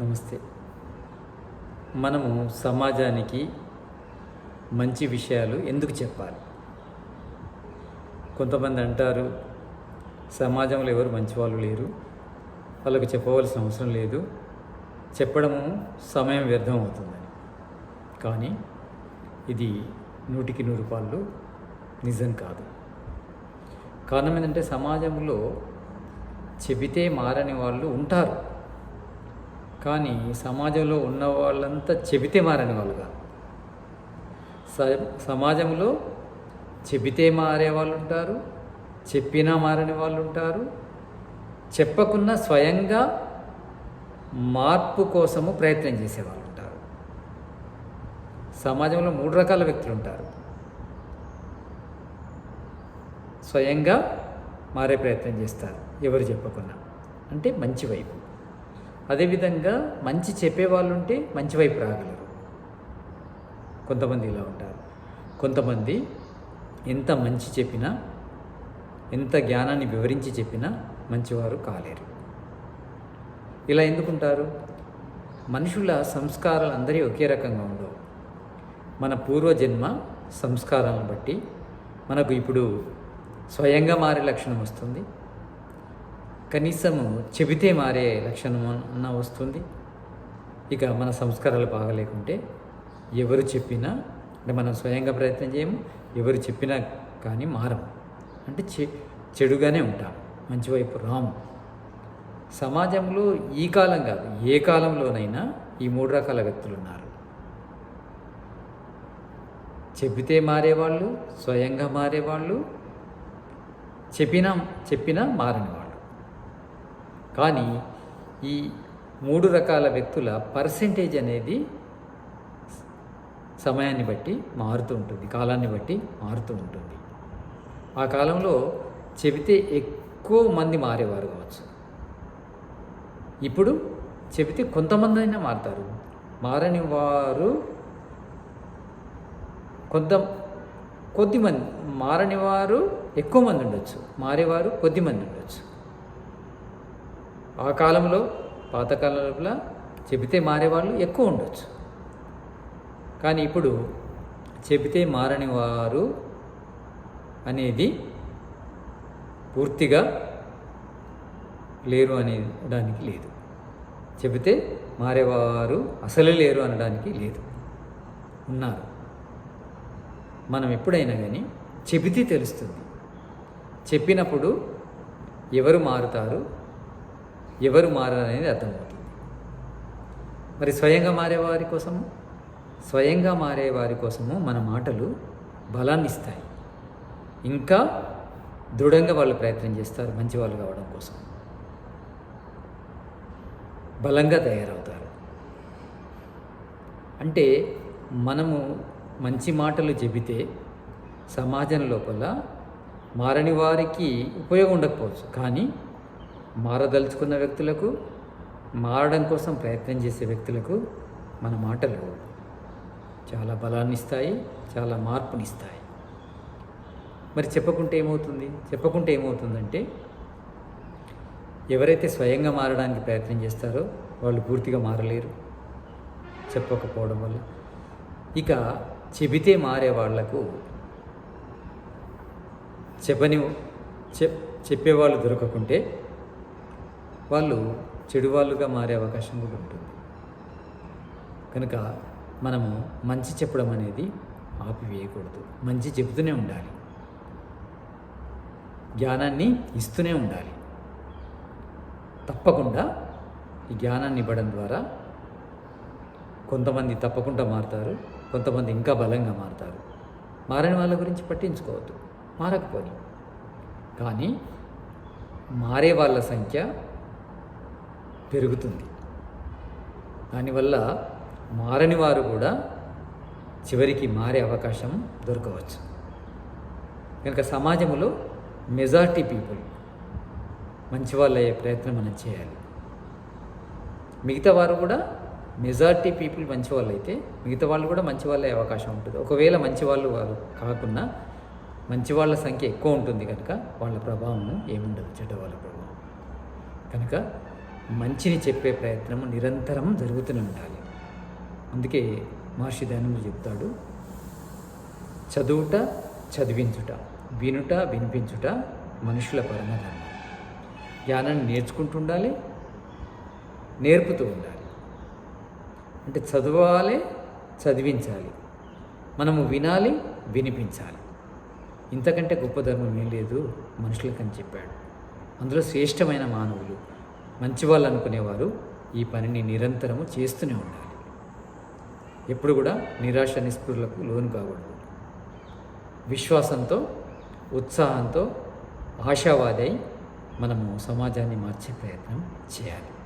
నమస్తే. మనము సమాజానికి మంచి విషయాలు ఎందుకు చెప్పాలి? కొంతమంది అంటారు సమాజంలో ఎవరు మంచి వాళ్ళు లేరు వాళ్ళకు చెప్పవలసిన అవసరం లేదు చెప్పడము సమయం వ్యర్థం అవుతుందని. కానీ ఇది నూటికి నూరు పాళ్ళు నిజం కాదు. కారణం ఏంటంటే సమాజంలో చెబితే మారని వాళ్ళు ఉంటారు. కానీ సమాజంలో ఉన్న వాళ్ళంతా చెబితే మారని వాళ్ళు కాదు స- సమాజంలో చెబితే మారే వాళ్ళు ఉంటారు చెప్పినా మారని వాళ్ళు ఉంటారు చెప్పకున్నా స్వయంగా మార్పు కోసము ప్రయత్నం చేసేవాళ్ళు ఉంటారు సమాజంలో మూడు రకాల వ్యక్తులు ఉంటారు స్వయంగా మారే ప్రయత్నం చేస్తారు ఎవరు చెప్పకున్నా. అంటే మంచి వైపు. అదేవిధంగా మంచి చెప్పేవాళ్ళు ఉంటే మంచి వైపు రాగలరు. కొంతమంది ఇలా ఉంటారు. కొంతమంది ఎంత మంచి చెప్పినా ఎంత జ్ఞానాన్ని వివరించి చెప్పినా మంచివారు కాలేరు. ఇలా ఎందుకుంటారు? మనుషుల సంస్కారాలు అందరి ఒకే రకంగా ఉండవు. మన పూర్వజన్మ సంస్కారాలను బట్టి మనకు ఇప్పుడు స్వయంగా మారే లక్షణం వస్తుంది. కనీసము చెబితే మారే లక్షణం అన్న వస్తుంది. ఇక మన సంస్కారాలు బాగలేకుంటే ఎవరు చెప్పినా అంటే మనం స్వయంగా ప్రయత్నం చేయము ఎవరు చెప్పినా కానీ మారము. అంటే చె చెడుగానే ఉంటాం మంచి వైపు రాము. సమాజంలో ఈ కాలం కాదు ఏ కాలంలోనైనా ఈ మూడు రకాల వ్యక్తులు ఉన్నారు. చెబితే మారేవాళ్ళు స్వయంగా మారేవాళ్ళు చెప్పినా చెప్పినా మారని కానీ ఈ మూడు రకాల వ్యక్తుల పర్సెంటేజ్ అనేది సమయాన్ని బట్టి మారుతూ ఉంటుంది కాలాన్ని బట్టి మారుతూ ఉంటుంది. ఆ కాలంలో చెబితే ఎక్కువ మంది మారేవారు కావచ్చు. ఇప్పుడు చెబితే కొంతమంది అయినా మారుతారు. మారని వారు కొంత కొద్ది మంది మారని వారు ఎక్కువ మంది ఉండొచ్చు. మారేవారు కొద్ది మంది ఉండొచ్చు. ఆ కాలంలో పాతకాలంలో చెబితే మారేవాళ్ళు ఎక్కువ ఉండొచ్చు. కానీ ఇప్పుడు చెబితే మారని వారు అనేది పూర్తిగా లేరు అనేదానికి లేదు. చెబితే మారేవారు అసలు లేరు అనడానికి లేదు. ఉన్నారు. మనం ఎప్పుడైనా కానీ చెబితే తెలుస్తుంది. చెప్పినప్పుడు ఎవరు మారుతారు? ఎవరు మారారనేది అర్థమవుతుంది. మరి స్వయంగా మారేవారి కోసము? స్వయంగా మారే వారి కోసము మన మాటలు బలాన్ని ఇస్తాయి. ఇంకా దృఢంగా వాళ్ళు ప్రయత్నం చేస్తారు మంచి వాళ్ళు కావడం కోసం. బలంగా తయారవుతారు. అంటే మనము మంచి మాటలు చెబితే సమాజం లోపల మారని వారికి ఉపయోగం ఉండకపోవచ్చు. కానీ మారదలుచుకున్న వ్యక్తులకు మారడం కోసం ప్రయత్నం చేసే వ్యక్తులకు మన మాటలు చాలా బలాన్ని ఇస్తాయి చాలా మార్పునిస్తాయి. మరి చెప్పకుంటే ఏమవుతుంది? చెప్పకుంటే ఏమవుతుందంటే ఎవరైతే స్వయంగా మారడానికి ప్రయత్నం చేస్తారో వాళ్ళు పూర్తిగా మారలేరు. చెప్పకపోవడం వల్ల. ఇక చెబితే మారే వాళ్ళకు చెప్పని చెప్ చెప్పేవాళ్ళు దొరకకుంటే వాళ్ళు చెడు వాళ్ళుగా మారే అవకాశం కూడా ఉంటుంది. కనుక మనము మంచి చెప్పడం అనేది ఆపివేయకూడదు. మంచి చెబుతూనే ఉండాలి. జ్ఞానాన్ని ఇస్తూనే ఉండాలి. తప్పకుండా ఈ జ్ఞానాన్ని ఇవ్వడం ద్వారా కొంతమంది తప్పకుండా మారుతారు కొంతమంది ఇంకా బలంగా మారుతారు. మారని వాళ్ళ గురించి పట్టించుకోవద్దు. మారకపోని. కానీ మారే వాళ్ళ సంఖ్య పెరుగుతుంది. దానివల్ల మారని వారు కూడా చివరికి మారే అవకాశం దొరకవచ్చు. కనుక సమాజంలో మెజార్టీ పీపుల్ మంచి వాళ్ళు అయ్యే ప్రయత్నం మనం చేయాలి. మిగతా వారు కూడా మెజార్టీ పీపుల్ మంచి వాళ్ళు అయితే మిగతా వాళ్ళు కూడా మంచి వాళ్ళు అయ్యే అవకాశం ఉంటుంది. ఒకవేళ మంచి వాళ్ళు వారు కాకుండా మంచి వాళ్ళ సంఖ్య ఎక్కువ ఉంటుంది కనుక వాళ్ళ ప్రభావం ఏముండదు చెడ్డ వాళ్ళ ప్రభావం. కనుక మంచిని చెప్పే ప్రయత్నము నిరంతరం జరుగుతూనే ఉండాలి అందుకే మహర్షి దయానందుడు చెప్తాడు చదువుట చదివించుట వినుట వినిపించుట మనుషుల పరమధర్మం. జ్ఞానాన్ని నేర్చుకుంటూ ఉండాలి నేర్పుతూ ఉండాలి. అంటే చదవాలి చదివించాలి. మనము వినాలి వినిపించాలి. ఇంతకంటే గొప్ప ధర్మం ఏం లేదు మనుషులకని చెప్పాడు. అందులో శ్రేష్టమైన మానవులు మంచి వాళ్ళు అనుకునేవారు ఈ పనిని నిరంతరము చేస్తూనే ఉండాలి. ఎప్పుడు కూడా నిరాశ నిస్పృహలకు లోను కాకూడదు. విశ్వాసంతో ఉత్సాహంతో ఆశావాదై మనము సమాజాన్ని మార్చే ప్రయత్నం చేయాలి.